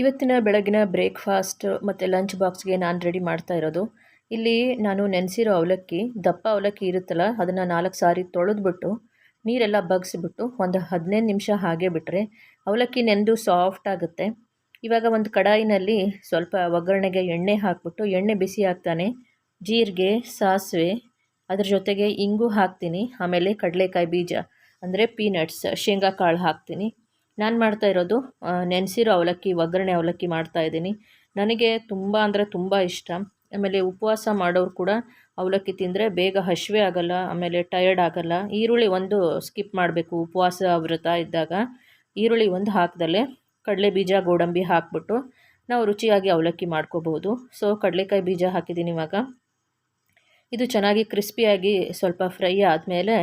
ಇವತ್ತಿನ ಬೆಳಗಿನ ಬ್ರೇಕ್ಫಾಸ್ಟ್ ಮತ್ತು ಲಂಚ್ ಬಾಕ್ಸ್ಗೆ ನಾನು ರೆಡಿ ಮಾಡ್ತಾ ಇರೋದು. ಇಲ್ಲಿ ನಾನು ನೆನೆಸಿರೋ ಅವಲಕ್ಕಿ, ದಪ್ಪ ಅವಲಕ್ಕಿ ಇರುತ್ತಲ್ಲ, ಅದನ್ನು ನಾಲ್ಕು ಸಾರಿ ತೊಳೆದ್ಬಿಟ್ಟು, ನೀರೆಲ್ಲ ಬಗ್ಸಿಬಿಟ್ಟು ಒಂದು ಹದಿನೈದು ನಿಮಿಷ ಹಾಗೆ ಬಿಟ್ಟರೆ ಅವಲಕ್ಕಿ ನೆಂದು ಸಾಫ್ಟ್ ಆಗುತ್ತೆ. ಇವಾಗ ಒಂದು ಕಡಾಯಿನಲ್ಲಿ ಸ್ವಲ್ಪ ಒಗ್ಗರಣೆಗೆ ಎಣ್ಣೆ ಹಾಕ್ಬಿಟ್ಟು, ಎಣ್ಣೆ ಬಿಸಿ ಹಾಕ್ತಾನೆ ಜೀರಿಗೆ, ಸಾಸಿವೆ, ಅದ್ರ ಜೊತೆಗೆ ಇಂಗು ಹಾಕ್ತೀನಿ. ಆಮೇಲೆ ಕಡಲೆಕಾಯಿ ಬೀಜ, ಅಂದರೆ ಪೀನಟ್ಸ್ ಶೇಂಗಾ ಕಾಳು ಹಾಕ್ತೀನಿ. ನಾನು ಮಾಡ್ತಾ ಇರೋದು ನೆನೆಸಿರೋ ಅವಲಕ್ಕಿ, ಒಗ್ಗರಣೆ ಅವಲಕ್ಕಿ ಮಾಡ್ತಾ ಇದ್ದೀನಿ. ನನಗೆ ತುಂಬ ಅಂದರೆ ತುಂಬ ಇಷ್ಟ. ಆಮೇಲೆ ಉಪವಾಸ ಮಾಡೋರು ಕೂಡ ಅವಲಕ್ಕಿ ತಿಂದರೆ ಬೇಗ ಹಸಿವೆ ಆಗೋಲ್ಲ, ಆಮೇಲೆ ಟಯರ್ಡ್ ಆಗೋಲ್ಲ. ಈರುಳ್ಳಿ ಒಂದು ಸ್ಕಿಪ್ ಮಾಡಬೇಕು, ಉಪವಾಸ ವ್ರತ ಇದ್ದಾಗ. ಈರುಳ್ಳಿ ಒಂದು ಹಾಕ್ದಲ್ಲೇ ಕಡಲೆ ಬೀಜ, ಗೋಡಂಬಿ ಹಾಕ್ಬಿಟ್ಟು ನಾವು ರುಚಿಯಾಗಿ ಅವಲಕ್ಕಿ ಮಾಡ್ಕೋಬಹುದು ಸೊ ಕಡಲೆಕಾಯಿ ಬೀಜ ಹಾಕಿದ್ದೀನಿ ಇವಾಗ. ಇದು ಚೆನ್ನಾಗಿ ಕ್ರಿಸ್ಪಿಯಾಗಿ ಸ್ವಲ್ಪ ಫ್ರೈ ಆದಮೇಲೆ,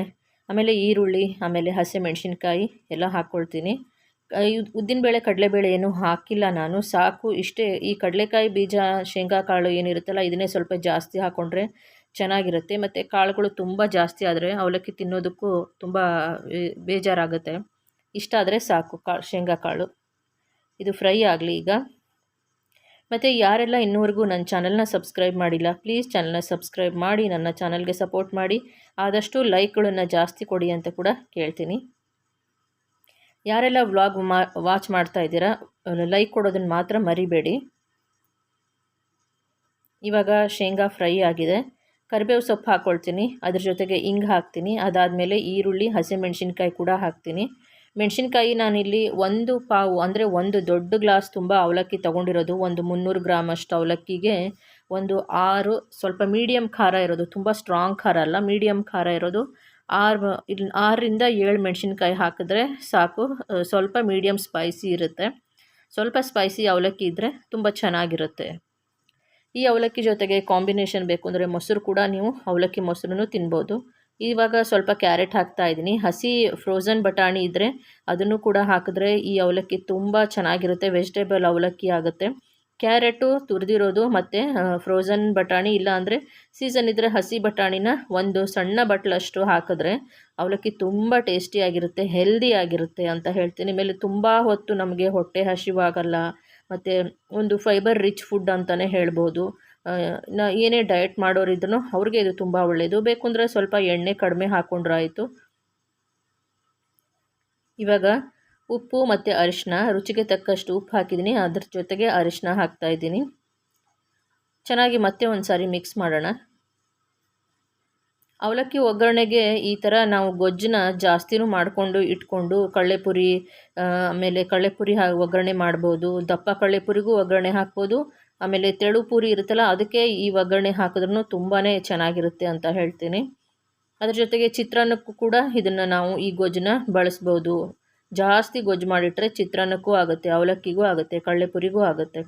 ಆಮೇಲೆ ಈರುಳ್ಳಿ, ಆಮೇಲೆ ಹಸಿಮೆಣಸಿನ್ಕಾಯಿ ಎಲ್ಲ ಹಾಕ್ಕೊಳ್ತೀನಿ ಉದ್ದಿನಬೇಳೆ ಕಡಲೆಬೇಳೆ ಏನು ಹಾಕಿಲ್ಲ ನಾನು. ಸಾಕು, ಇಷ್ಟೇ. ಈ ಕಡಲೆಕಾಯಿ ಬೀಜ, ಶೇಂಗಾ ಕಾಳು ಏನಿರುತ್ತಲ್ಲ ಇದನ್ನೇ ಸ್ವಲ್ಪ ಜಾಸ್ತಿ ಹಾಕ್ಕೊಂಡ್ರೆ ಚೆನ್ನಾಗಿರುತ್ತೆ. ಮತ್ತು ಕಾಳುಗಳು ತುಂಬ ಜಾಸ್ತಿ ಆದರೆ ಅವಲಕ್ಕಿ ತಿನ್ನೋದಕ್ಕೂ ತುಂಬ ಬೇಜಾರಾಗುತ್ತೆ. ಇಷ್ಟ ಆದರೆ ಸಾಕು ಕಾಳು ಶೇಂಗಾ ಕಾಳು. ಇದು ಫ್ರೈ ಆಗಲಿ ಈಗ. ಮತ್ತು ಯಾರೆಲ್ಲ ಇನ್ನೂವರೆಗೂ ನನ್ನ ಚಾನಲ್ನ ಸಬ್ಸ್ಕ್ರೈಬ್ ಮಾಡಿಲ್ಲ, ಪ್ಲೀಸ್ ಚಾನಲ್ನ ಸಬ್ಸ್ಕ್ರೈಬ್ ಮಾಡಿ, ನನ್ನ ಚಾನಲ್ಗೆ ಸಪೋರ್ಟ್ ಮಾಡಿ. ಆದಷ್ಟು ಲೈಕ್ಗಳನ್ನು ಜಾಸ್ತಿ ಕೊಡಿ ಅಂತ ಕೂಡ ಕೇಳ್ತೀನಿ. ಯಾರೆಲ್ಲ ವ್ಲಾಗ್ ಮಾ ವಾಚ್ ಮಾಡ್ತಾ ಇದ್ದೀರಾ ಲೈಕ್ ಕೊಡೋದನ್ನು ಮಾತ್ರ ಮರಿಬೇಡಿ. ಇವಾಗ ಶೇಂಗಾ ಫ್ರೈ ಆಗಿದೆ. ಕರಿಬೇವು ಸೊಪ್ಪು ಹಾಕ್ಕೊಳ್ತೀನಿ ಅದ್ರ ಜೊತೆಗೆ ಇಂಗ್ ಹಾಕ್ತೀನಿ. ಅದಾದಮೇಲೆ ಈರುಳ್ಳಿ, ಹಸಿಮೆಣ್ಸಿನ್ಕಾಯಿ ಕೂಡ ಹಾಕ್ತೀನಿ. ಮೆಣಸಿನ್ಕಾಯಿ ನಾನಿಲ್ಲಿ ಒಂದು ಪಾವು, ಅಂದರೆ ಒಂದು ದೊಡ್ಡ ಗ್ಲಾಸ್ ತುಂಬ ಅವಲಕ್ಕಿ ತೊಗೊಂಡಿರೋದು. ಒಂದು ಮುನ್ನೂರು ಗ್ರಾಮ್ ಅಷ್ಟು ಅವಲಕ್ಕಿಗೆ ಒಂದು ಆರು ಸ್ವಲ್ಪ ಮೀಡಿಯಮ್ ಖಾರ ಇರೋದು. ತುಂಬ ಸ್ಟ್ರಾಂಗ್ ಖಾರ ಅಲ್ಲ ಮೀಡಿಯಮ್ ಖಾರ ಇರೋದು. ಆರು ಇಲ್ಲಿ ಆರರಿಂದ ಏಳು ಮೆಣಸಿನ್ಕಾಯಿ ಹಾಕಿದ್ರೆ ಸಾಕು. ಸ್ವಲ್ಪ ಮೀಡಿಯಮ್ ಸ್ಪೈಸಿ ಇರುತ್ತೆ. ಸ್ವಲ್ಪ ಸ್ಪೈಸಿ ಅವಲಕ್ಕಿ ಇದ್ದರೆ ತುಂಬ ಚೆನ್ನಾಗಿರುತ್ತೆ. ಈ ಅವಲಕ್ಕಿ ಜೊತೆಗೆ ಕಾಂಬಿನೇಷನ್ ಬೇಕು ಅಂದರೆ ಮೊಸರು ಕೂಡ ನೀವು ಅವಲಕ್ಕಿ ಮೊಸರು ತಿನ್ಬೋದು. ಇವಾಗ ಸ್ವಲ್ಪ ಕ್ಯಾರೆಟ್ ಹಾಕ್ತಾ ಇದ್ದೀನಿ. ಹಸಿ ಫ್ರೋಝನ್ ಬಟಾಣಿ ಇದ್ದರೆ ಅದನ್ನು ಕೂಡ ಹಾಕಿದ್ರೆ ಈ ಅವಲಕ್ಕಿ ತುಂಬ ಚೆನ್ನಾಗಿರುತ್ತೆ. ವೆಜಿಟೇಬಲ್ ಅವಲಕ್ಕಿ ಆಗುತ್ತೆ. ಕ್ಯಾರೆಟು ತುರಿದಿರೋದು ಮತ್ತು ಫ್ರೋಝನ್ ಬಟಾಣಿ ಇಲ್ಲ ಅಂದರೆ ಸೀಸನ್ ಇದ್ದರೆ ಹಸಿ ಬಟಾಣಿನ ಒಂದು ಸಣ್ಣ ಬಟ್ಲಷ್ಟು ಹಾಕಿದ್ರೆ ಅವಲಕ್ಕಿ ತುಂಬ ಟೇಸ್ಟಿಯಾಗಿರುತ್ತೆ ಹೆಲ್ದಿ ಆಗಿರುತ್ತೆ ಅಂತ ಹೇಳ್ತೀನಿ. ಮೇಲೆ ತುಂಬ ಹೊತ್ತು ನಮಗೆ ಹೊಟ್ಟೆ ಹಸಿವಾಗಲ್ಲ, ಮತ್ತು ಒಂದು ಫೈಬರ್ ರಿಚ್ ಫುಡ್ ಅಂತಲೇ ಹೇಳ್ಬೋದು. ಏನೇ ಡಯಟ್ ಮಾಡೋರಿದ್ರು ಅವ್ರಿಗೆ ಇದು ತುಂಬ ಒಳ್ಳೆಯದು ಬೇಕು ಸ್ವಲ್ಪ ಎಣ್ಣೆ ಕಡಿಮೆ ಹಾಕ್ಕೊಂಡ್ರಾಯಿತು ಇವಾಗ ಉಪ್ಪು ಮತ್ತು ಅರಿಶಿನ ರುಚಿಗೆ ತಕ್ಕಷ್ಟು ಉಪ್ಪು ಹಾಕಿದ್ದೀನಿ. ಅದ್ರ ಜೊತೆಗೆ ಅರಿಶಿನ ಹಾಕ್ತಾಯಿದ್ದೀನಿ ಚೆನ್ನಾಗಿ ಮತ್ತೆ ಒಂದು ಸಾರಿ ಮಿಕ್ಸ್ ಮಾಡೋಣ. ಅವಲಕ್ಕಿ ಒಗ್ಗರಣೆಗೆ ಈ ಥರ ನಾವು ಗೊಜ್ಜನ್ನ ಜಾಸ್ತಿನೂ ಮಾಡಿಕೊಂಡು ಇಟ್ಕೊಂಡು ಕಳ್ಳೆಪುರಿ ಆಮೇಲೆ ಕಳ್ಳೆಪುರಿ ಹಾ, ಒಗ್ಗರಣೆ ಮಾಡ್ಬೋದು. ದಪ್ಪ ಕಳ್ಳೆಪುರಿಗೂ ಒಗ್ಗರಣೆ ಹಾಕ್ಬೋದು. ಆಮೇಲೆ ತೆಳು ಪೂರಿ ಇರುತ್ತಲ್ಲ, ಅದಕ್ಕೆ ಈ ಒಗ್ಗರಣೆ ಹಾಕಿದ್ರೂ ತುಂಬಾ ಚೆನ್ನಾಗಿರುತ್ತೆ ಅಂತ ಹೇಳ್ತೀನಿ. ಅದ್ರ ಜೊತೆಗೆ ಚಿತ್ರಾನ್ನಕ್ಕೂ ಕೂಡ ಇದನ್ನು ನಾವು ಈ ಗೊಜ್ಜನ್ನ ಬಳಸ್ಬೋದು. ಜಾಸ್ತಿ ಗೊಜ್ಜು ಮಾಡಿಟ್ರೆ ಚಿತ್ರಾನ್ನಕ್ಕೂ ಆಗುತ್ತೆ, ಅವಲಕ್ಕಿಗೂ ಆಗುತ್ತೆ, ಕಳ್ಳೆಪುರಿಗೂ ಆಗುತ್ತೆ.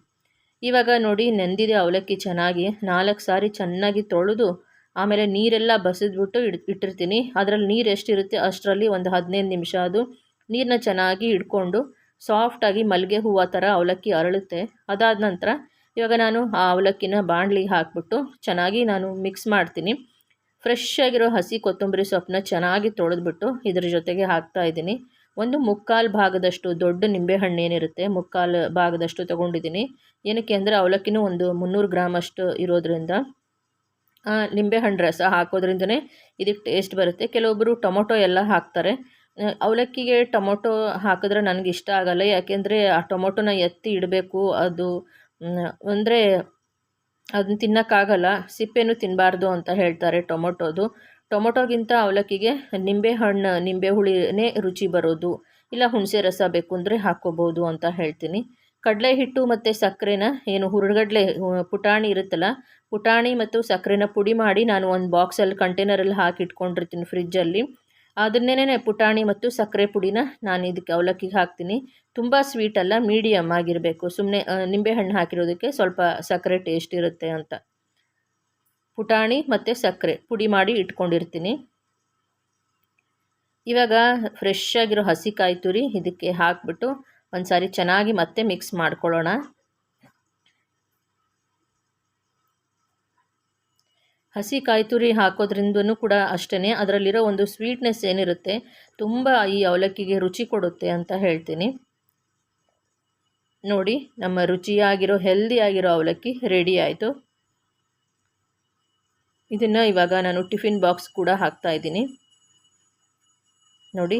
ಇವಾಗ ನೋಡಿ, ನೆಂದಿದೆ ಅವಲಕ್ಕಿ ಚೆನ್ನಾಗಿ. ನಾಲ್ಕು ಸಾರಿ ಚೆನ್ನಾಗಿ ತೊಳೆದು ಆಮೇಲೆ ನೀರೆಲ್ಲ ಬಸಿದ್ಬಿಟ್ಟು ಇಡ್, ಇಟ್ಟಿರ್ತೀನಿ. ಅದರಲ್ಲಿ ನೀರು ಎಷ್ಟಿರುತ್ತೆ ಅಷ್ಟರಲ್ಲಿ ಒಂದು ಹದಿನೈದು ನಿಮಿಷ ಅದು. ನೀರನ್ನ ಚೆನ್ನಾಗಿ ಇಟ್ಕೊಂಡು ಸಾಫ್ಟಾಗಿ ಮಲ್ಲಿಗೆ ಹೂವು ಥರ ಅವಲಕ್ಕಿ ಅರಳುತ್ತೆ. ಅದಾದ ನಂತರ ಇವಾಗ ನಾನು ಆ ಅವಲಕ್ಕಿನ ಬಾಣಲಿಗೆ ಹಾಕ್ಬಿಟ್ಟು ಚೆನ್ನಾಗಿ ನಾನು ಮಿಕ್ಸ್ ಮಾಡ್ತೀನಿ. ಫ್ರೆಶ್ ಆಗಿರೋ ಹಸಿ ಕೊತ್ತಂಬರಿ ಸೊಪ್ಪನ್ನ ಚೆನ್ನಾಗಿ ತೊಳೆದ್ಬಿಟ್ಟು ಇದ್ರ ಜೊತೆಗೆ ಹಾಕ್ತಾ ಇದ್ದೀನಿ. ಒಂದು ಮುಕ್ಕಾಲು ಭಾಗದಷ್ಟು ದೊಡ್ಡ ನಿಂಬೆಹಣ್ಣು ಏನಿರುತ್ತೆ, ಮುಕ್ಕಾಲು ಭಾಗದಷ್ಟು ತೊಗೊಂಡಿದ್ದೀನಿ. ಏನಕ್ಕೆ ಅಂದರೆ ಅವಲಕ್ಕಿನೂ ಒಂದು ಮುನ್ನೂರು ಗ್ರಾಮ್ ಅಷ್ಟು ಇರೋದ್ರಿಂದ ನಿಂಬೆಹಣ್ಣು ರಸ ಹಾಕೋದ್ರಿಂದನೇ ಇದಕ್ಕೆ ಟೇಸ್ಟ್ ಬರುತ್ತೆ. ಕೆಲವೊಬ್ಬರು ಟೊಮೊಟೊ ಎಲ್ಲ ಹಾಕ್ತಾರೆ. ಅವಲಕ್ಕಿಗೆ ಟೊಮೊಟೊ ಹಾಕಿದ್ರೆ ನನಗೆ ಇಷ್ಟ ಆಗಲ್ಲ. ಯಾಕೆಂದರೆ ಆ ಟೊಮೊಟೊನ ಎತ್ತಿ ಇಡಬೇಕು. ಅದು ಅಂದರೆ ಅದನ್ನ ತಿನ್ನೋಕ್ಕಾಗಲ್ಲ. ಸಿಪ್ಪೆನೂ ತಿನ್ನಬಾರ್ದು ಅಂತ ಹೇಳ್ತಾರೆ ಟೊಮೊಟೊದು. ಟೊಮೊಟೊಗಿಂತ ಅವಲಕ್ಕಿಗೆ ನಿಂಬೆಹಣ್ಣು ನಿಂಬೆ ಹುಳಿನೇ ರುಚಿ ಬರೋದು. ಇಲ್ಲ ಹುಣಸೆ ರಸ ಬೇಕು ಅಂದರೆ ಹಾಕ್ಕೋಬೋದು ಅಂತ ಹೇಳ್ತೀನಿ. ಕಡಲೆ ಹಿಟ್ಟು ಮತ್ತು ಸಕ್ಕರೆನ ಏನು ಹುರುಗಡಲೆ ಪುಟಾಣಿ ಇರುತ್ತಲ್ಲ, ಪುಟಾಣಿ ಮತ್ತು ಸಕ್ಕರೆನ ಪುಡಿ ಮಾಡಿ ನಾನು ಒಂದು ಬಾಕ್ಸಲ್ಲಿ ಕಂಟೈನರಲ್ಲಿ ಹಾಕಿ ಇಟ್ಕೊಂಡಿರ್ತೀನಿ ಫ್ರಿಜ್ಜಲ್ಲಿ. ಅದನ್ನೇನೇ ಪುಟಾಣಿ ಮತ್ತು ಸಕ್ಕರೆ ಪುಡಿನ ನಾನು ಇದಕ್ಕೆ ಅವಲಕ್ಕಿಗೆ ಹಾಕ್ತೀನಿ. ತುಂಬ ಸ್ವೀಟ್ ಅಲ್ಲ ಮೀಡಿಯಮ್ ಆಗಿರಬೇಕು. ಸುಮ್ಮನೆ ನಿಂಬೆಹಣ್ಣು ಹಾಕಿರೋದಕ್ಕೆ ಸ್ವಲ್ಪ ಸಕ್ಕರೆ ಟೇಸ್ಟ್ ಇರುತ್ತೆ ಅಂತ. ಪುಟಾಣಿ ಮತ್ತು ಸಕ್ಕರೆ ಪುಡಿ ಮಾಡಿ ಇಟ್ಕೊಂಡಿರ್ತೀನಿ. ಇವಾಗ ಫ್ರೆಶ್ ಆಗಿರೋ ಹಸಿ ಕಾಯಿ ತುರಿ ಇದಕ್ಕೆ ಹಾಕ್ಬಿಟ್ಟು ಒಂದು ಸಾರಿ ಚೆನ್ನಾಗಿ ಮತ್ತೆ ಮಿಕ್ಸ್ ಮಾಡ್ಕೊಳ್ಳೋಣ. ಹಸಿ ಕಾಯಿ ತುರಿ ಹಾಕೋದ್ರಿಂದನೂ ಕೂಡ ಅಷ್ಟೇ ಅದರಲ್ಲಿರೋ ಒಂದು ಸ್ವೀಟ್ನೆಸ್ ಏನಿರುತ್ತೆ ತುಂಬ ಈ ಅವಲಕ್ಕಿಗೆ ರುಚಿ ಕೊಡುತ್ತೆ ಅಂತ ಹೇಳ್ತೀನಿ. ನೋಡಿ, ನಮ್ಮ ರುಚಿಯಾಗಿರೋ ಹೆಲ್ದಿಯಾಗಿರೋ ಅವಲಕ್ಕಿ ರೆಡಿ ಆಯಿತು. ಇದನ್ನು ಇವಾಗ ನಾನು ಟಿಫಿನ್ ಬಾಕ್ಸ್ ಕೂಡ ಹಾಕ್ತಾ ಇದ್ದೀನಿ. ನೋಡಿ.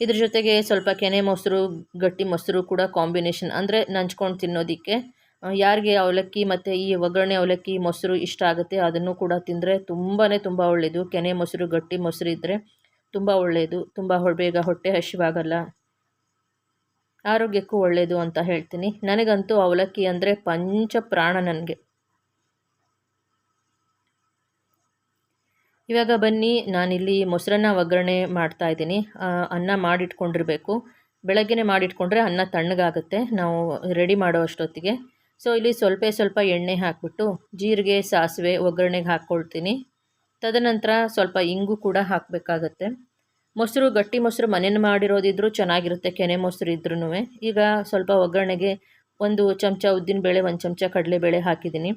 ಇದ್ರ ಜೊತೆಗೆ ಸ್ವಲ್ಪ ಕೆನೆ ಮೊಸರು, ಗಟ್ಟಿ ಮೊಸರು ಕೂಡ ಕಾಂಬಿನೇಷನ್ ಅಂದರೆ ನಂಚ್ಕೊಂಡು ತಿನ್ನೋದಕ್ಕೆ ಯಾರಿಗೆ ಅವಲಕ್ಕಿ ಮತ್ತು ಈ ಒಗ್ಗರಣೆ ಅವಲಕ್ಕಿ ಮೊಸರು ಇಷ್ಟ ಆಗುತ್ತೆ ಅದನ್ನು ಕೂಡ ತಿಂದರೆ ತುಂಬಾ ತುಂಬ ಒಳ್ಳೆಯದು ಕೆನೆ ಮೊಸರು, ಗಟ್ಟಿ ಮೊಸರು ಇದ್ದರೆ ತುಂಬ ಒಳ್ಳೆಯದು ತುಂಬ ಬೇಗ ಹೊಟ್ಟೆ ಹಸಿವಾಗಲ್ಲ. ಆರೋಗ್ಯಕ್ಕೂ ಒಳ್ಳೆಯದು ಅಂತ ಹೇಳ್ತೀನಿ. ನನಗಂತೂ ಅವಲಕ್ಕಿ ಅಂದರೆ ಪಂಚ ಪ್ರಾಣ ನನಗೆ. ಇವಾಗ ಬನ್ನಿ, ನಾನಿಲ್ಲಿ ಮೊಸರನ್ನ ಒಗ್ಗರಣೆ ಮಾಡ್ತಾ ಇದ್ದೀನಿ. ಅನ್ನ ಮಾಡಿಟ್ಕೊಂಡಿರಬೇಕು. ಬೆಳಗ್ಗೆ ಮಾಡಿಟ್ಕೊಂಡ್ರೆ ಅನ್ನ ತಣ್ಣಗಾಗುತ್ತೆ. ನಾವು ರೆಡಿ ಮಾಡೋ ಅಷ್ಟೊತ್ತಿಗೆ ಸೊ ಇಲ್ಲಿ ಸ್ವಲ್ಪ ಸ್ವಲ್ಪ ಎಣ್ಣೆ ಹಾಕ್ಬಿಟ್ಟು ಜೀರಿಗೆ, ಸಾಸಿವೆ ಒಗ್ಗರಣೆಗೆ ಹಾಕ್ಕೊಳ್ತೀನಿ. ತದನಂತರ ಸ್ವಲ್ಪ ಇಂಗು ಕೂಡ ಹಾಕಬೇಕಾಗತ್ತೆ. ಮೊಸರು, ಗಟ್ಟಿ ಮೊಸರು ಮನೇಲಿ ಮಾಡಿರೋದಿದ್ರೂ ಚೆನ್ನಾಗಿರುತ್ತೆ, ಕೆನೆ ಮೊಸರು ಇದ್ರೂ ಈಗ ಸ್ವಲ್ಪ ಒಗ್ಗರಣೆಗೆ ಒಂದು ಚಮಚ ಉದ್ದಿನಬೇಳೆ, ಒಂದು ಚಮಚ ಕಡಲೆಬೇಳೆ ಹಾಕಿದ್ದೀನಿ.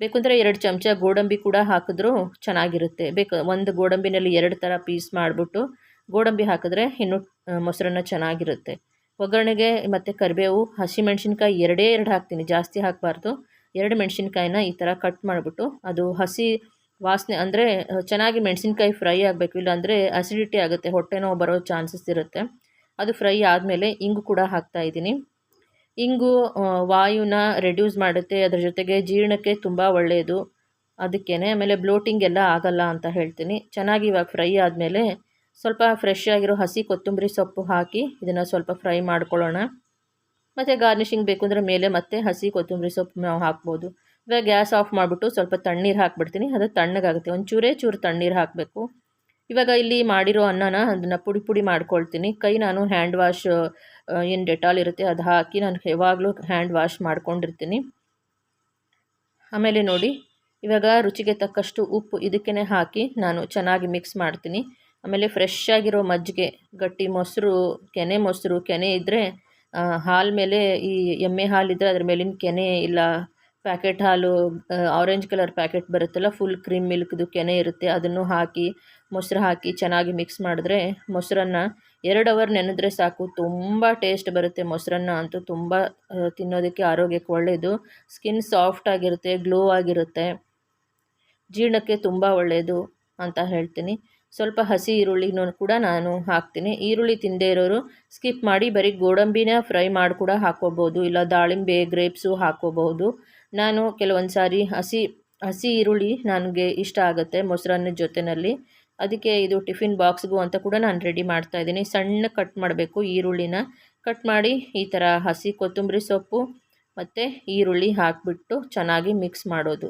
ಬೇಕಂದರೆ ಎರಡು ಚಮಚ ಗೋಡಂಬಿ ಕೂಡ ಹಾಕಿದ್ರೂ ಚೆನ್ನಾಗಿರುತ್ತೆ. ಬೇಕು, ಒಂದು ಗೋಡಂಬಿನಲ್ಲಿ ಎರಡು ಥರ ಪೀಸ್ ಮಾಡಿಬಿಟ್ಟು ಗೋಡಂಬಿ ಹಾಕಿದ್ರೆ ಇನ್ನೂ ಮೊಸರನ್ನ ಚೆನ್ನಾಗಿರುತ್ತೆ. ಒಗ್ಗರಣೆಗೆ ಮತ್ತು ಕರಿಬೇವು, ಹಸಿಮೆಣ್ಸಿನ್ಕಾಯಿ ಎರಡೇ ಎರಡು ಹಾಕ್ತೀನಿ, ಜಾಸ್ತಿ ಹಾಕಬಾರ್ದು. ಎರಡು ಮೆಣಸಿನ್ಕಾಯಿನ ಈ ಥರ ಕಟ್ ಮಾಡಿಬಿಟ್ಟು ಅದು ಹಸಿ ವಾಸನೆ ಅಂದರೆ ಚೆನ್ನಾಗಿ ಮೆಣಸಿನ್ಕಾಯಿ ಫ್ರೈ ಆಗಬೇಕು, ಇಲ್ಲಾಂದರೆ ಅಸಿಡಿಟಿ ಆಗುತ್ತೆ ಹೊಟ್ಟೆ ನೋವು ಬರೋ ಚಾನ್ಸಸ್ ಇರುತ್ತೆ. ಅದು ಫ್ರೈ ಆದಮೇಲೆ ಇಂಗು ಕೂಡ ಹಾಕ್ತಾಯಿದ್ದೀನಿ ಇಂಗು ವಾಯುನ ರೆಡ್ಯೂಸ್ ಮಾಡುತ್ತೆ. ಅದರ ಜೊತೆಗೆ ಜೀರ್ಣಕ್ಕೆ ತುಂಬ ಒಳ್ಳೆಯದು ಅದಕ್ಕೇ ಆಮೇಲೆ ಬ್ಲೋಟಿಂಗ್ ಎಲ್ಲ ಆಗಲ್ಲ ಅಂತ ಹೇಳ್ತೀನಿ. ಚೆನ್ನಾಗಿ ಇವಾಗ ಫ್ರೈ ಆದಮೇಲೆ ಸ್ವಲ್ಪ ಫ್ರೆಶ್ ಆಗಿರೋ ಹಸಿ ಕೊತ್ತಂಬರಿ ಸೊಪ್ಪು ಹಾಕಿ ಇದನ್ನು ಸ್ವಲ್ಪ ಫ್ರೈ ಮಾಡ್ಕೊಳ್ಳೋಣ. ಮತ್ತು ಗಾರ್ನಿಷಿಂಗ್ ಬೇಕು ಅಂದರೆ ಮೇಲೆ ಮತ್ತೆ ಹಸಿ ಕೊತ್ತಂಬರಿ ಸೊಪ್ಪು ನಾವು ಹಾಕ್ಬೋದು. ಇವಾಗ ಗ್ಯಾಸ್ ಆಫ್ ಮಾಡಿಬಿಟ್ಟು ಸ್ವಲ್ಪ ತಣ್ಣೀರು ಹಾಕ್ಬಿಡ್ತೀನಿ. ಅದು ತಣ್ಣಗಾಗುತ್ತೆ. ಒಂಚೂರೇ ಚೂರೇ ತಣ್ಣೀರು ಹಾಕಬೇಕು. ಇವಾಗ ಇಲ್ಲಿ ಮಾಡಿರೋ ಅನ್ನನ ಅದನ್ನು ಪುಡಿ ಪುಡಿ ಮಾಡ್ಕೊಳ್ತೀನಿ. ಕೈ ನಾನು ಹ್ಯಾಂಡ್ ವಾಶ್ ಏನು ಡೆಟಾಲ್ ಇರುತ್ತೆ ಅದು ಹಾಕಿ ನಾನು ಯಾವಾಗಲೂ ಹ್ಯಾಂಡ್ ವಾಶ್ ಮಾಡ್ಕೊಂಡಿರ್ತೀನಿ. ಆಮೇಲೆ ನೋಡಿ, ಇವಾಗ ರುಚಿಗೆ ತಕ್ಕಷ್ಟು ಉಪ್ಪು ಇದಕ್ಕೇ ಹಾಕಿ ನಾನು ಚೆನ್ನಾಗಿ ಮಿಕ್ಸ್ ಮಾಡ್ತೀನಿ. ಆಮೇಲೆ ಫ್ರೆಶ್ ಆಗಿರೋ ಮಜ್ಜಿಗೆ, ಗಟ್ಟಿ ಮೊಸರು, ಕೆನೆ ಮೊಸರು, ಕೆನೆ ಇದ್ದರೆ ಹಾಲು ಮೇಲೆ ಈ ಎಮ್ಮೆ ಹಾಲಿದ್ದರೆ ಅದ್ರ ಮೇಲಿನ ಕೆನೆ ಇಲ್ಲ ಪ್ಯಾಕೆಟ್ ಹಾಲು ಆರೆಂಜ್ ಕಲರ್ ಪ್ಯಾಕೆಟ್ ಬರುತ್ತಲ್ಲ ಫುಲ್ ಕ್ರೀಮ್ ಮಿಲ್ಕ್ದು ಕೆನೆ ಇರುತ್ತೆ, ಅದನ್ನು ಹಾಕಿ ಮೊಸರು ಹಾಕಿ ಚೆನ್ನಾಗಿ ಮಿಕ್ಸ್ ಮಾಡಿದ್ರೆ ಮೊಸರನ್ನ ಎರಡು ಅವರ್ ನೆನೆದ್ರೆ ಸಾಕು. ತುಂಬ ಟೇಸ್ಟ್ ಬರುತ್ತೆ ಮೊಸರನ್ನ ಅಂತೂ ತುಂಬ ತಿನ್ನೋದಕ್ಕೆ ಆರೋಗ್ಯಕ್ಕೆ ಒಳ್ಳೆಯದು ಸ್ಕಿನ್ ಸಾಫ್ಟ್ ಆಗಿರುತ್ತೆ ಗ್ಲೋ ಆಗಿರುತ್ತೆ. ಜೀರ್ಣಕ್ಕೆ ತುಂಬ ಒಳ್ಳೆಯದು ಅಂತ ಹೇಳ್ತೀನಿ. ಸ್ವಲ್ಪ ಹಸಿ ಈರುಳ್ಳಿನೂ ಕೂಡ ನಾನು ಹಾಕ್ತೀನಿ. ಈರುಳ್ಳಿ ತಿಂದೇ ಇರೋರು ಸ್ಕಿಪ್ ಮಾಡಿ ಬರೀ ಗೋಡಂಬಿನ ಫ್ರೈ ಮಾಡಿ ಕೂಡ ಹಾಕ್ಕೋಬೋದು ಇಲ್ಲ ದಾಳಿಂಬೆ ಗ್ರೇಪ್ಸು ಹಾಕ್ಕೋಬಹುದು ನಾನು ಕೆಲವೊಂದು ಸಾರಿ ಹಸಿ ಹಸಿ ಈರುಳ್ಳಿ ನನಗೆ ಇಷ್ಟ ಆಗುತ್ತೆ ಮೊಸರನ್ನ ಜೊತೆಯಲ್ಲಿ ಅದಕ್ಕೆ ಇದು ಟಿಫಿನ್ ಬಾಕ್ಸ್ಗೂ ಅಂತ ಕೂಡ ನಾನು ರೆಡಿ ಮಾಡ್ತಾ ಇದ್ದೀನಿ. ಸಣ್ಣ ಕಟ್ ಮಾಡಬೇಕು ಈರುಳ್ಳಿನ. ಕಟ್ ಮಾಡಿ ಈ ಥರ ಹಸಿ ಕೊತ್ತಂಬರಿ ಸೊಪ್ಪು ಮತ್ತು ಈರುಳ್ಳಿ ಹಾಕಿಬಿಟ್ಟು ಚೆನ್ನಾಗಿ ಮಿಕ್ಸ್ ಮಾಡೋದು.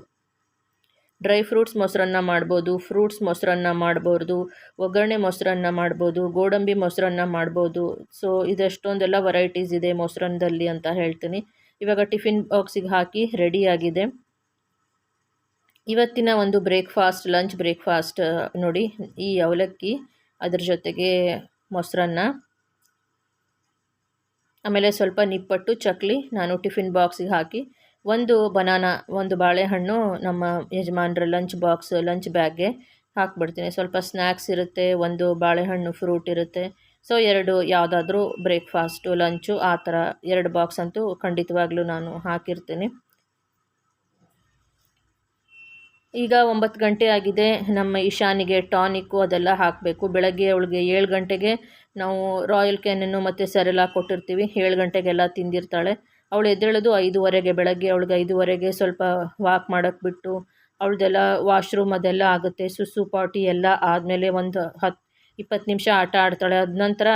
ಡ್ರೈ ಫ್ರೂಟ್ಸ್ ಮೊಸರನ್ನ ಮಾಡ್ಬೋದು, ಫ್ರೂಟ್ಸ್ ಮೊಸರನ್ನ ಮಾಡ್ಬೋದು, ಒಗ್ಗರಣೆ ಮೊಸರನ್ನ ಮಾಡ್ಬೋದು, ಗೋಡಂಬಿ ಮೊಸರನ್ನ ಮಾಡ್ಬೋದು. ಸೊ ಇದೆಷ್ಟೊಂದೆಲ್ಲ ವೆರೈಟೀಸ್ ಇದೆ ಮೊಸರನ್ನದಲ್ಲಿ ಅಂತ ಹೇಳ್ತೀನಿ. ಇವಾಗ ಟಿಫಿನ್ ಬಾಕ್ಸಿಗೆ ಹಾಕಿ ರೆಡಿಯಾಗಿದೆ ಇವತ್ತಿನ ಒಂದು ಬ್ರೇಕ್ಫಾಸ್ಟ್ ಲಂಚ್ ಬ್ರೇಕ್ಫಾಸ್ಟ್ ನೋಡಿ, ಈ ಅವಲಕ್ಕಿ ಅದ್ರ ಜೊತೆಗೆ ಮೊಸರನ್ನ. ಆಮೇಲೆ ಸ್ವಲ್ಪ ನಿಪ್ಪಟ್ಟು, ಚಕ್ಲಿ ನಾನು ಟಿಫಿನ್ ಬಾಕ್ಸಿಗೆ ಹಾಕಿ, ಒಂದು ಬನಾನಾ, ಒಂದು ಬಾಳೆಹಣ್ಣು ನಮ್ಮ ಯಜಮಾನ್ರ ಲಂಚ್ ಬಾಕ್ಸ್ ಲಂಚ್ ಬ್ಯಾಗ್ಗೆ ಹಾಕ್ಬಿಡ್ತೀನಿ. ಸ್ವಲ್ಪ ಸ್ನ್ಯಾಕ್ಸ್ ಇರುತ್ತೆ, ಒಂದು ಬಾಳೆಹಣ್ಣು ಫ್ರೂಟ್ ಇರುತ್ತೆ. ಸೊ ಎರಡು ಯಾವುದಾದ್ರೂ ಬ್ರೇಕ್ಫಾಸ್ಟು ಲಂಚು ಆ ಥರ ಎರಡು ಬಾಕ್ಸ್ ಅಂತೂ ಖಂಡಿತವಾಗ್ಲೂ ನಾನು ಹಾಕಿರ್ತೀನಿ. ಈಗ ಒಂಬತ್ತು ಗಂಟೆ ಆಗಿದೆ. ನಮ್ಮ ಇಶಾನಿಗೆ ಟಾನಿಕ್ಕು ಅದೆಲ್ಲ ಹಾಕಬೇಕು. ಬೆಳಗ್ಗೆ ಅವಳಿಗೆ ಏಳು ಗಂಟೆಗೆ ನಾವು ರಾಯಲ್ ಕ್ಯಾನನ್ನು ಮತ್ತು ಸರೆಲ್ಲ ಕೊಟ್ಟಿರ್ತೀವಿ. ಏಳು ಗಂಟೆಗೆಲ್ಲ ತಿಂದಿರ್ತಾಳೆ. ಅವಳು ಎದ್ದೇಳೋದು ಐದುವರೆಗೆ. ಬೆಳಗ್ಗೆ ಅವಳಿಗೆ ಐದುವರೆಗೆ ಸ್ವಲ್ಪ ವಾಕ್ ಮಾಡೋಕ್ಕೆ ಬಿಟ್ಟು ಅವಳದೆಲ್ಲ ವಾಶ್ರೂಮ್ ಅದೆಲ್ಲ ಆಗುತ್ತೆ. ಸುಸು ಪಾಟಿ ಎಲ್ಲ ಆದಮೇಲೆ ಒಂದು ಹತ್ತು ಇಪ್ಪತ್ತು ನಿಮಿಷ ಆಟ ಆಡ್ತಾಳೆ. ಅದ ನಂತರ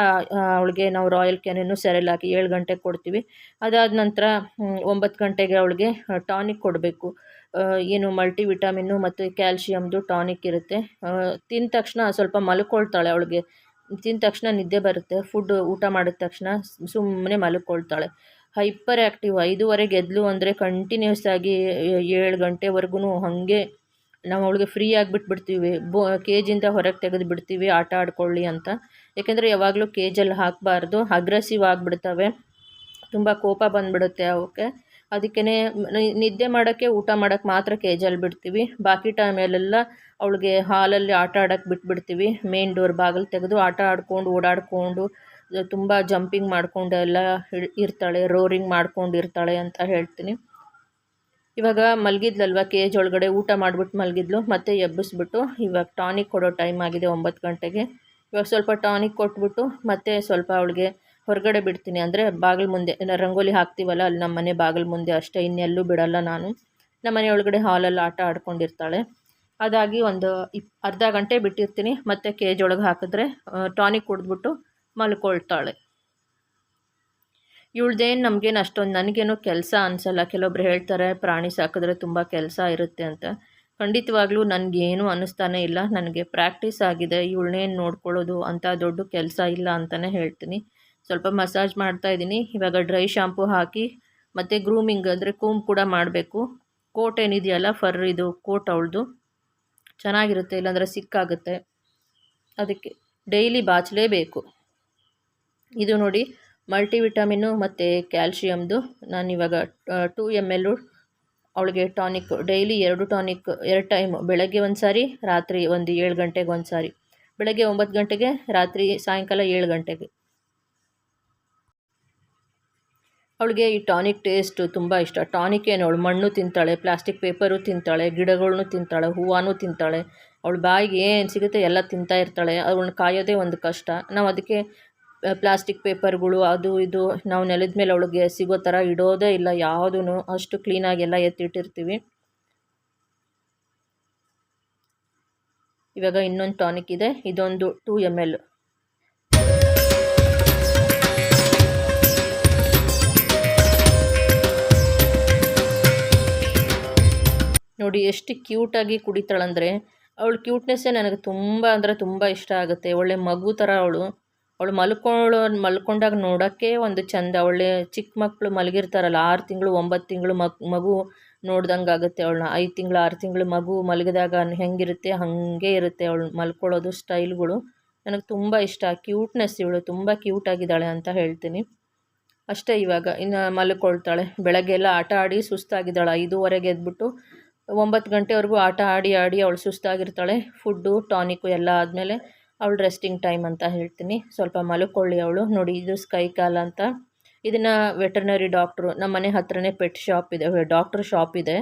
ಅವಳಿಗೆ ನಾವು ರಾಯಲ್ ಕ್ಯಾನನ್ನು ಸೆರೆಲ್ ಹಾಕಿ ಏಳು ಗಂಟೆಗೆ ಕೊಡ್ತೀವಿ. ಅದಾದ ನಂತರ ಒಂಬತ್ತು ಗಂಟೆಗೆ ಅವಳಿಗೆ ಟಾನಿಕ್ ಕೊಡಬೇಕು. ಏನು ಮಲ್ಟಿ ವಿಟಮಿನ್ನು ಮತ್ತು ಕ್ಯಾಲ್ಶಿಯಮ್ದು ಟಾನಿಕ್ ಇರುತ್ತೆ. ತಿಂದ ತಕ್ಷಣ ಸ್ವಲ್ಪ ಮಲ್ಕೊಳ್ತಾಳೆ ಅವಳಿಗೆ. ತಿಂದ ತಕ್ಷಣ ನಿದ್ದೆ ಬರುತ್ತೆ ಫುಡ್ ಊಟ ಮಾಡಿದ ತಕ್ಷಣ ಸುಮ್ಮನೆ ಮಲ್ಕೊಳ್ತಾಳೆ. ಹೈಪರ್ ಆ್ಯಕ್ಟಿವ್ ಐದೂವರೆಗೆ ಎದ್ಲು ಅಂದರೆ ಕಂಟಿನ್ಯೂಸ್ ಆಗಿ ಏಳು ಗಂಟೆವರೆಗೂ ಹಾಗೆ ನಾವು ಅವಳಿಗೆ ಫ್ರೀ ಆಗಿಬಿಟ್ಬಿಡ್ತೀವಿ ಬೋ ಕೇಜಿಂದ ಹೊರಗೆ ತೆಗೆದು ಬಿಡ್ತೀವಿ, ಆಟ ಆಡ್ಕೊಳ್ಳಿ ಅಂತ. ಯಾಕೆಂದರೆ ಯಾವಾಗಲೂ ಕೇಜಲ್ಲಿ ಹಾಕಬಾರ್ದು ಅಗ್ರೆಸಿವ್ ಆಗಿಬಿಡ್ತವೆ. ತುಂಬ ಕೋಪ ಬಂದುಬಿಡುತ್ತೆ ಅವಕ್ಕೆ. ಅದಕ್ಕೇ ನಿದ್ದೆ ಮಾಡೋಕ್ಕೆ ಊಟ ಮಾಡೋಕ್ಕೆ ಮಾತ್ರ ಕೇಜಲ್ಲಿ ಬಿಡ್ತೀವಿ. ಬಾಕಿ ಟೈಮಲ್ಲೆಲ್ಲ ಅವಳಿಗೆ ಹಾಲಲ್ಲಿ ಆಟ ಆಡೋಕ್ಕೆ ಬಿಟ್ಬಿಡ್ತೀವಿ. ಮೇನ್ ಡೋರ್ ಬಾಗಿಲು ತೆಗೆದು ಆಟ ಆಡ್ಕೊಂಡು, ಓಡಾಡಿಕೊಂಡು ತುಂಬ ಜಂಪಿಂಗ್ ಮಾಡ್ಕೊಂಡೆಲ್ಲ ಇರ್ತಾಳೆ, ರೋರಿಂಗ್ ಮಾಡ್ಕೊಂಡು ಇರ್ತಾಳೆ ಅಂತ ಹೇಳ್ತೀನಿ. ಇವಾಗ ಮಲಗಿದ್ಲಲ್ವ, ಕೇಜ್ ಒಳಗಡೆ ಊಟ ಮಾಡಿಬಿಟ್ಟು ಮಲಗಿದ್ಲು, ಮತ್ತೆ ಎಬ್ಬಿಸ್ಬಿಟ್ಟು ಇವಾಗ ಟಾನಿಕ್ ಕೊಡೋ ಟೈಮ್ ಆಗಿದೆ ಒಂಬತ್ತು ಗಂಟೆಗೆ. ಇವಾಗ ಸ್ವಲ್ಪ ಟಾನಿಕ್ ಕೊಟ್ಬಿಟ್ಟು ಮತ್ತೆ ಸ್ವಲ್ಪ ಅವಳಿಗೆ ಹೊರಗಡೆ ಬಿಡ್ತೀನಿ. ಅಂದರೆ ಬಾಗಿಲು ಮುಂದೆ ರಂಗೋಲಿ ಹಾಕ್ತೀವಲ್ಲ, ಅಲ್ಲಿ ನಮ್ಮ ಮನೆ ಬಾಗಿಲು ಮುಂದೆ ಅಷ್ಟೇ, ಇನ್ನೆಲ್ಲೂ ಬಿಡಲ್ಲ ನಾನು. ನಮ್ಮ ಮನೆ ಒಳಗಡೆ ಹಾಲಲ್ಲಿ ಆಟ ಆಡ್ಕೊಂಡಿರ್ತಾಳೆ. ಅದಾಗಿ ಒಂದು ಇಪ್, ಅರ್ಧ ಗಂಟೆ ಬಿಟ್ಟಿರ್ತೀನಿ. ಮತ್ತು ಕೇಜ್ ಒಳಗೆ ಹಾಕಿದ್ರೆ ಟಾನಿಕ್ ಕುಡಿದ್ಬಿಟ್ಟು ಮಲ್ಕೊಳ್ತಾಳೆ. ಇವಳ್ದೇನು ನಮಗೇನು ಅಷ್ಟೊಂದು, ನನಗೇನು ಕೆಲಸ ಅನಿಸಲ್ಲ. ಕೆಲವೊಬ್ರು ಹೇಳ್ತಾರೆ, ಪ್ರಾಣಿ ಸಾಕಿದ್ರೆ ತುಂಬ ಕೆಲಸ ಇರುತ್ತೆ ಅಂತ. ಖಂಡಿತವಾಗ್ಲೂ ನನಗೇನು ಅನ್ನಿಸ್ತಾನೆ ಇಲ್ಲ. ನನಗೆ ಪ್ರಾಕ್ಟೀಸ್ ಆಗಿದೆ. ಇವಳನ್ನೇನು ನೋಡ್ಕೊಳ್ಳೋದು, ಅಂತ ದೊಡ್ಡ ಕೆಲಸ ಇಲ್ಲ ಅಂತಲೇ ಹೇಳ್ತೀನಿ. ಸ್ವಲ್ಪ ಮಸಾಜ್ ಮಾಡ್ತಾ ಇದ್ದೀನಿ. ಇವಾಗ ಡ್ರೈ ಶಾಂಪು ಹಾಕಿ, ಮತ್ತು ಗ್ರೂಮಿಂಗ್ ಅಂದರೆ ಕೂಮ್ ಕೂಡ ಮಾಡಬೇಕು. ಕೋಟ್ ಏನಿದೆಯಲ್ಲ ಫರ್ ಇದು ಕೋಟ್ ಅವಳದು. ಚೆನ್ನಾಗಿರುತ್ತೆ, ಇಲ್ಲಾಂದರೆ ಸಿಕ್ಕಾಗುತ್ತೆ. ಅದಕ್ಕೆ ಡೈಲಿ ಬಾಚಲೇಬೇಕು ಇದು ನೋಡಿ ಮಲ್ಟಿವಿಟಮಿನ್ನು ಮತ್ತು ಕ್ಯಾಲ್ಶಿಯಮ್ದು ಇವಾಗ ಟೂ ಎಂ ಎಲ್ಲು ಅವಳಿಗೆ ಟಾನಿಕ್ ಡೈಲಿ ಎರಡು ಟಾನಿಕ್ ಎರಡು ಟೈಮ್ ಬೆಳಗ್ಗೆ ಒಂದು ಸಾರಿ, ರಾತ್ರಿ ಒಂದು ಏಳು ಗಂಟೆಗೆ ಒಂದು ಸಾರಿ. ಬೆಳಗ್ಗೆ ಒಂಬತ್ತು ಗಂಟೆಗೆ, ರಾತ್ರಿ ಸಾಯಂಕಾಲ ಏಳು ಗಂಟೆಗೆ. ಅವಳಿಗೆ ಈ ಟಾನಿಕ್ ಟೇಸ್ಟು ತುಂಬ ಇಷ್ಟ. ಟಾನಿಕ್ ಏನು, ಅವಳು ಮಣ್ಣು ತಿಂತಾಳೆ, ಪ್ಲಾಸ್ಟಿಕ್ ಪೇಪರು ತಿಂತಾಳೆ ಗಿಡಗಳನ್ನು ತಿಂತಾಳೆ ಹೂವನೂ ತಿಂತಾಳೆ. ಅವಳು ಬಾಯಿಗೆ ಏನು ಸಿಗುತ್ತೆ ಎಲ್ಲ ತಿಂತಾ ಇರ್ತಾಳೆ. ಅವಳನ್ನ ಕಾಯೋದೇ ಒಂದು ಕಷ್ಟ. ನಾವು ಅದಕ್ಕೆ ಪ್ಲಾಸ್ಟಿಕ್ ಪೇಪರ್ಗಳು, ಅದು ಇದು, ನಾವು ನೆಲದ ಮೇಲೆ ಅವಳಿಗೆ ಸಿಗೋ ಥರ ಇಡೋದೇ ಇಲ್ಲ ಯಾವುದೂ ಅಷ್ಟು ಕ್ಲೀನಾಗಿ ಎಲ್ಲ ಎತ್ತಿಟ್ಟಿರ್ತೀವಿ. ಇವಾಗ ಇನ್ನೊಂದು ಟಾನಿಕ್ ಇದೆ. ಇದೊಂದು ಟೂ ಎಂ ಎಲ್ ನೋಡಿ ಎಷ್ಟು ಕ್ಯೂಟಾಗಿ ಕುಡಿತಾಳಂದರೆ, ಅವಳ ಕ್ಯೂಟ್ನೆಸ್ಸೇ ನನಗೆ ತುಂಬ ಅಂದರೆ ತುಂಬ ಇಷ್ಟ ಆಗುತ್ತೆ. ಒಳ್ಳೆ ಮಗು ಥರ ಅವಳು. ಅವಳು ಮಲ್ಕೊಳ್ಳೋ, ಮಲ್ಕೊಂಡಾಗ ನೋಡೋಕ್ಕೆ ಒಂದು ಚಂದ. ಒಳ್ಳೆ ಚಿಕ್ಕ ಮಕ್ಕಳು ಮಲಗಿರ್ತಾರಲ್ಲ, ಆರು ತಿಂಗಳು, ಒಂಬತ್ತು ತಿಂಗಳು ಮಗ್, ಮಗು ನೋಡ್ದಂಗೆ ಆಗುತ್ತೆ ಅವಳನ್ನ. ಐದು ತಿಂಗಳು, ಆರು ತಿಂಗಳು ಮಗು ಮಲಗಿದಾಗ ಹೆಂಗಿರುತ್ತೆ, ಹಾಗೆ ಇರುತ್ತೆ ಅವಳು ಮಲ್ಕೊಳ್ಳೋದು ಸ್ಟೈಲ್ಗಳು. ನನಗೆ ತುಂಬ ಇಷ್ಟ. ಕ್ಯೂಟ್ನೆಸ್ ಇವಳು. ತುಂಬ ಕ್ಯೂಟಾಗಿದ್ದಾಳೆ ಅಂತ ಹೇಳ್ತೀನಿ. ಅಷ್ಟೇ ಇವಾಗ. ಇನ್ನು ಮಲ್ಕೊಳ್ತಾಳೆ. ಬೆಳಗ್ಗೆ ಎಲ್ಲ ಆಟ ಆಡಿ ಸುಸ್ತಾಗಿದ್ದಾಳೆ. ಐದೂವರೆಗೆ ಎದ್ಬಿಟ್ಟು ಒಂಬತ್ತು ಗಂಟೆವರೆಗೂ ಆಟ ಆಡಿ ಆಡಿ ಅವಳು ಸುಸ್ತಾಗಿರ್ತಾಳೆ. ಫುಡ್ಡು, ಟಾನಿಕ್ಕು ಎಲ್ಲ ಆದಮೇಲೆ ಅವಳು ರೆಸ್ಟಿಂಗ್ ಟೈಮ್ ಅಂತ ಹೇಳ್ತೀನಿ. ಸ್ವಲ್ಪ ಮಲ್ಕೊಳ್ಳಿ ಅವಳು. ನೋಡಿ, ಇದು ಸ್ಕೈ ಕಾಲ್ ಅಂತ. ಇದನ್ನು ವೆಟರ್ನರಿ ಡಾಕ್ಟ್ರು ನಮ್ಮ ಮನೆ ಹತ್ರನೇ ಪೆಟ್ ಶಾಪ್ ಇದೆ. ಡಾಕ್ಟ್ರ್ ಶಾಪ್ ಇದೆ.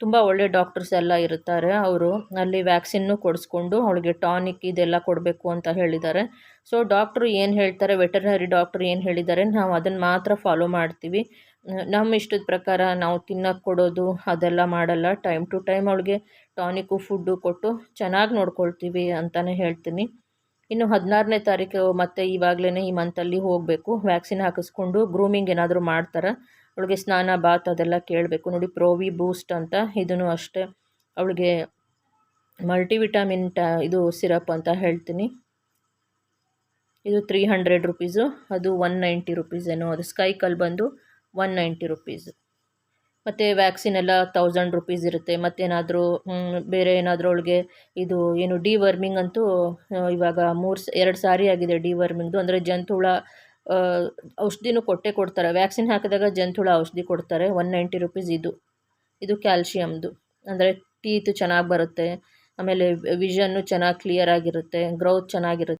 ತುಂಬ ಒಳ್ಳೆ ಡಾಕ್ಟರ್ಸ್ ಎಲ್ಲ ಇರ್ತಾರೆ ಅವರು. ಅಲ್ಲಿ ವ್ಯಾಕ್ಸಿನ್ನು ಕೊಡಿಸ್ಕೊಂಡು ಅವಳಿಗೆ ಟಾನಿಕ್ ಇದೆಲ್ಲ ಕೊಡಬೇಕು ಅಂತ ಹೇಳಿದ್ದಾರೆ. ಸೊ ಡಾಕ್ಟ್ರು ಏನು ಹೇಳ್ತಾರೆ? ವೆಟರ್ನರಿ ಡಾಕ್ಟ್ರು ಏನು ಹೇಳಿದ್ದಾರೆ? ನಾವು ಅದನ್ನು ಮಾತ್ರ ಫಾಲೋ ಮಾಡ್ತೀವಿ. ನಮ್ಮ ಇಷ್ಟದ ಪ್ರಕಾರ ನಾವು ತಿನ್ನೋಕೆ ಕೊಡೋದು ಅದೆಲ್ಲ ಮಾಡಲ್ಲ. ಟೈಮ್ ಟು ಟೈಮ್ ಅವಳಿಗೆ ಟಾನಿಕು ಫುಡ್ಡು ಕೊಟ್ಟು ಚೆನ್ನಾಗಿ ನೋಡ್ಕೊಳ್ತೀವಿ ಅಂತಲೇ ಹೇಳ್ತೀನಿ. ಇನ್ನು ಹದಿನಾರನೇ ತಾರೀಕು ಮತ್ತೆ ಇವಾಗಲೇ ಈ ಮಂತಲ್ಲಿ ಹೋಗಬೇಕು. ವ್ಯಾಕ್ಸಿನ್ ಹಾಕಿಸ್ಕೊಂಡು ಗ್ರೂಮಿಂಗ್ ಏನಾದರೂ ಮಾಡ್ತಾರೆ? ಅವಳಿಗೆ ಸ್ನಾನ ಬಾತ್ ಅದೆಲ್ಲ ಕೇಳಬೇಕು. ನೋಡಿ ಪ್ರೋವಿ ಬೂಸ್ಟ್ ಅಂತ ಇದನ್ನು ಅಷ್ಟೇ ಅವಳಿಗೆ ಮಲ್ಟಿವಿಟಾಮಿನ್ ಟ ಇದು ಸಿರಪ್ ಅಂತ ಹೇಳ್ತೀನಿ. ಇದು ತ್ರೀ ಹಂಡ್ರೆಡ್ ರುಪೀಸು ಅದು ಒನ್ ನೈಂಟಿ ರುಪೀಸ್ ಏನೋ. ಅದು ಸ್ಕೈಕಲ್ಲಿ ಕಲ್ ಬಂದು ಒನ್ ನೈಂಟಿ ರುಪೀಸ್ ಮತ್ತು ವ್ಯಾಕ್ಸಿನ್ ಎಲ್ಲ ತೌಸಂಡ್ ರುಪೀಸ್ ಇರುತ್ತೆ. ಮತ್ತೇನಾದರೂ ಬೇರೆ ಏನಾದರೂ ಅವಳಿಗೆ ಇದು ಏನು ಡಿವರ್ಮಿಂಗ್ ಅಂತೂ ಇವಾಗ ಮೂರು ಎರಡು ಸಾರಿ ಆಗಿದೆ ಡಿ ವರ್ಮಿಂಗ್ದು ಅಂದರೆ ಜಂತುಹುಳ ಔಷಧಿನೂ ಕೊಟ್ಟೇ ಕೊಡ್ತಾರೆ. ವ್ಯಾಕ್ಸಿನ್ ಹಾಕಿದಾಗ ಜಂತುಹುಳ ಔಷಧಿ ಕೊಡ್ತಾರೆ. ಒನ್ ನೈಂಟಿ ರುಪೀಸ್ ಇದು. ಇದು ಕ್ಯಾಲ್ಶಿಯಮ್ದು ಅಂದರೆ ಟೀತ್ ಚೆನ್ನಾಗಿ ಬರುತ್ತೆ. ಆಮೇಲೆ ವಿಷನ್ನು ಚೆನ್ನಾಗಿ ಕ್ಲಿಯರ್ ಆಗಿರುತ್ತೆ. ಗ್ರೌತ್ ಚೆನ್ನಾಗಿರುತ್ತೆ.